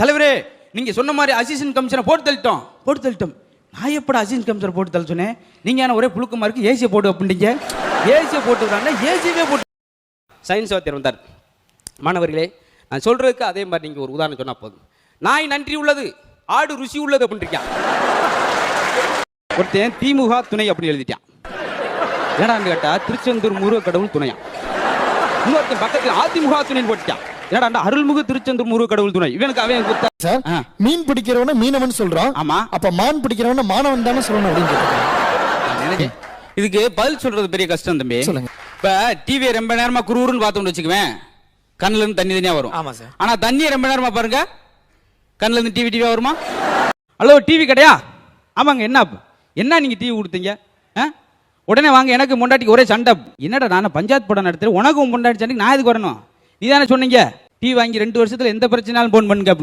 தலைவரே நீங்கள் சொன்ன மாதிரி அசிஸ்டன்ட் கமிஷனை போட்டு தள்ளிட்டோம். போட்டு தள்ளிட்டோம். நான் எப்படி அசிஸ்டன்ட் கமிஷனை போட்டு தள்ள சொன்னேன்? நீங்கள் ஏன்னா ஒரே புழுக்கமாக இருக்குது ஏசியை போட்டு அப்படின்றீங்க ஏசியை போட்டுக்கிறாங்க ஏசியவே போட்டு சயின்ஸ் வாத்தியர் வந்தார் மாணவர்களே நான் சொல்கிறதுக்கு அதே மாதிரி நீங்கள் ஒரு உதாரணம் சொன்னால் போதும். நாய் நன்றி உள்ளது ஆடு ருசி உள்ளது அப்படின்றீங்க ஒருத்தன் திமுக துணை அப்படி எழுதிட்டான். ஏடான்னு கேட்டா? திருச்செந்தூர் முருக கடவுள் துணையா? இன்னொருத்தன் பக்கத்துல அதிமுக துணைன்னு போட்டுட்டான். ஏடாண்டா அருள்முக திருச்செந்தூர் முருக கடவுள் துணை? இவனுக்கு அவன் குத்த. சார். மீன் பிடிக்கிறவன மீனவன் சொல்றான். ஆமா. அப்ப மான் பிடிக்கிறவன மாணவன் தானே சொல்லணும் அப்படின்னு இதுக்கு பதில் சொல்றது பெரிய கஷ்டம் தம்பி. சொல்லுங்க. இப்ப டிவியை ரொம்ப நேரமா குறுகுறுன்னு பார்த்தோம்னு வச்சுக்குவேன். கண்ணுல இருந்து தண்ணி தனியா வரும். ஆமா சார். ஆனா தண்ணியை ரொம்ப நேரமா பாருங்க. கண்ணுல இருந்து டிவி டிவியா வருமா? ஹலோ டிவி கடையா? ஆமாங்க என்ன என்ன நீங்க டிவி கொடுத்தீங்க? ஆ? உடனே வாங்க எனக்கு முண்டாட்டிக்கு ஒரே சண்டை. என்னடா நான் பஞ்சாயத்து படம் நடத்துறேன்? உனக்கும் முண்டாட்டி சண்டைக்கு நான் எதுக்கு வரணும்? நீ தானே சொன்னீங்க. டிவி வாங்கி ரெண்டு வருஷத்துல எந்த பிரச்சனாலும் போன் பண்ணுங்க அப்படின்னு.